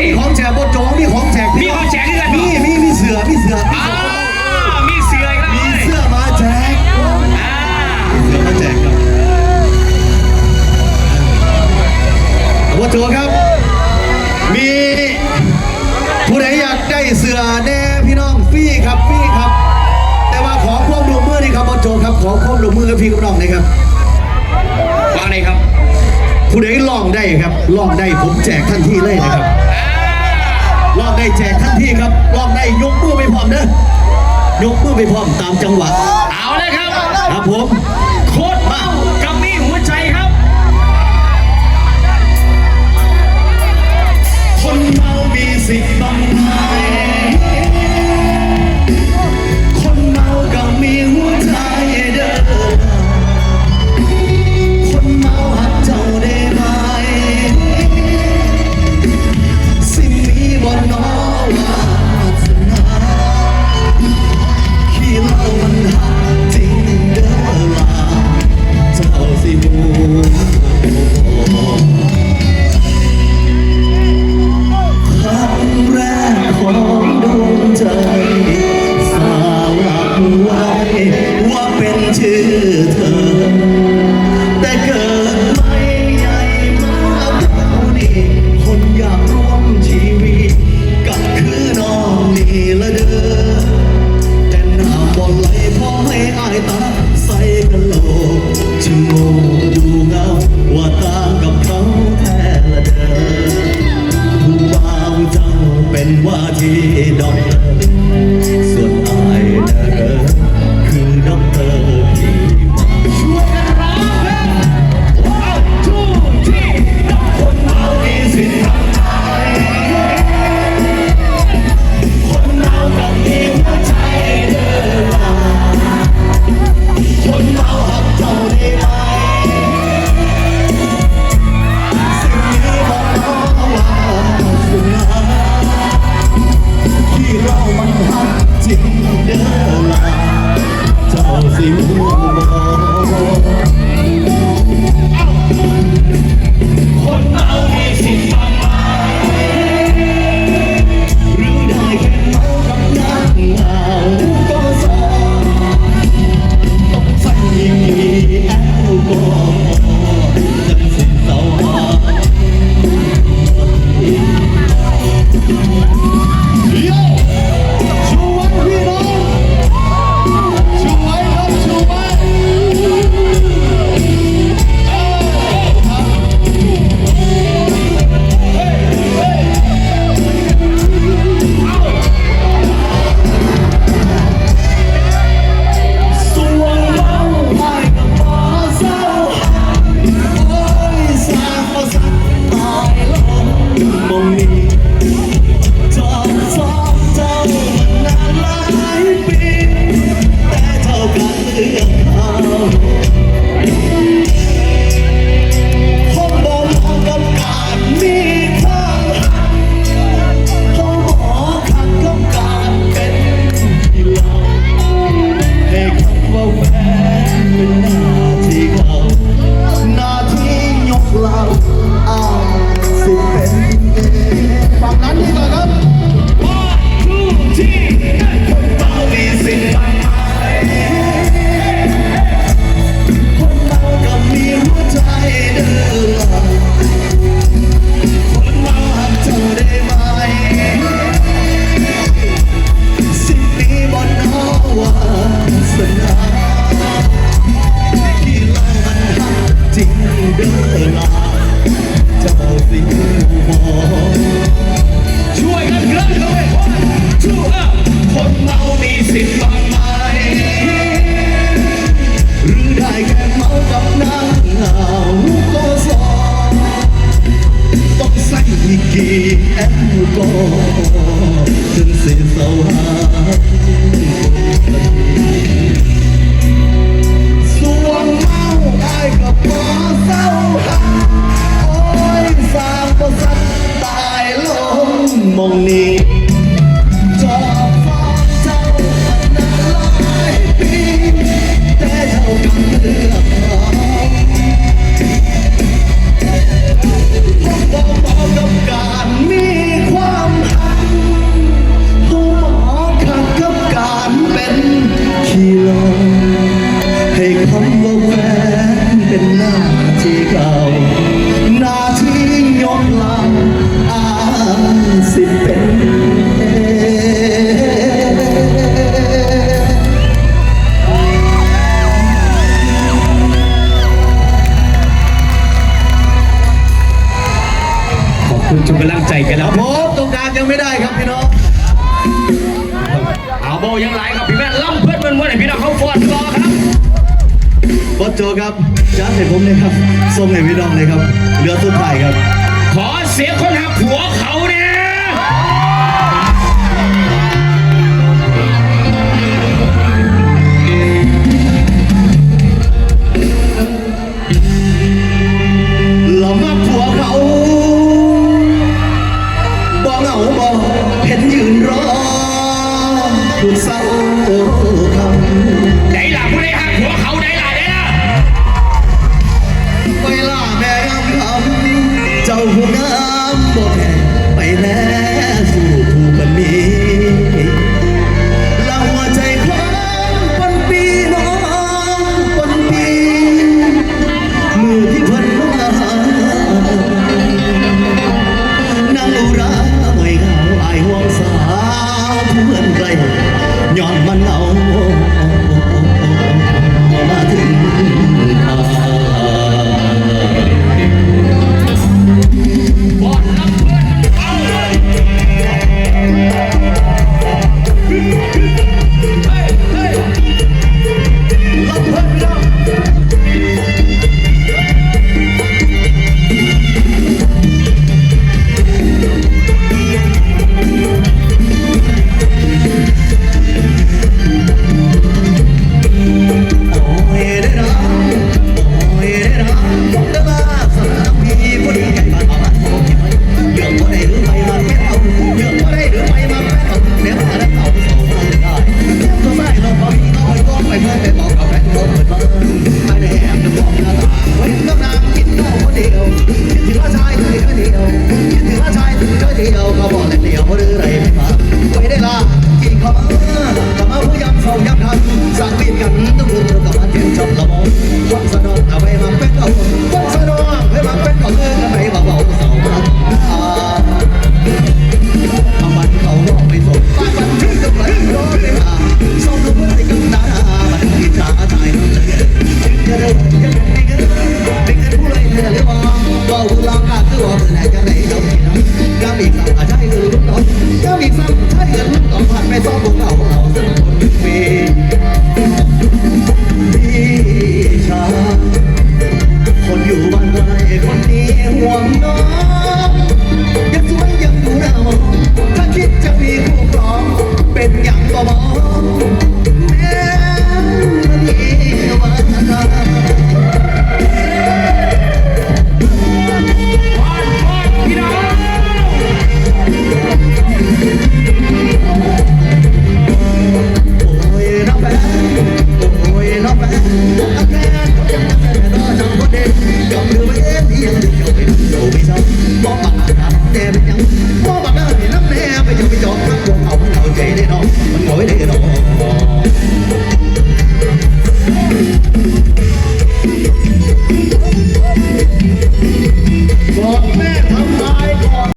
มีของแจกบนโจมีของแจกมีของแจกที่ไหนมีมีมีเสือมีเสืออ้ามีเสืออีกแล้วมีเสื้อมาแจกอ่าเสือมาแจกครับบนโจครับ มีผู้ใดอยากได้เสือแน่พี่น้องฟี่ครับฟี่ครับ แต่ว่าขอควบมร่วมมือนี่ครับบนโจครับขอควบมร่วมมือกับพี่กับน้องนะครับว่าไงครับผู้ใดลองได้ครับลองได้ผมแจกทันทีเลยนะครับ ลอบได้แจกทั้งที่ครับลอบได้ยกมือไปพร้อมเด้อยกมือไปพร้อมตามจังหวะเอาเลยครับครับผม แอลกอจนเสียสวาสวงเมาไอ้กับพอเศร้าหักโอ้ยสางปศัตตายลงมองนี้ จกครับจ้าเสร็จผมเลยครับส้มในวิดองเลยครับเรือสุดท้ายครับ ขอเสียงคนหักหัวเขาเนี่ย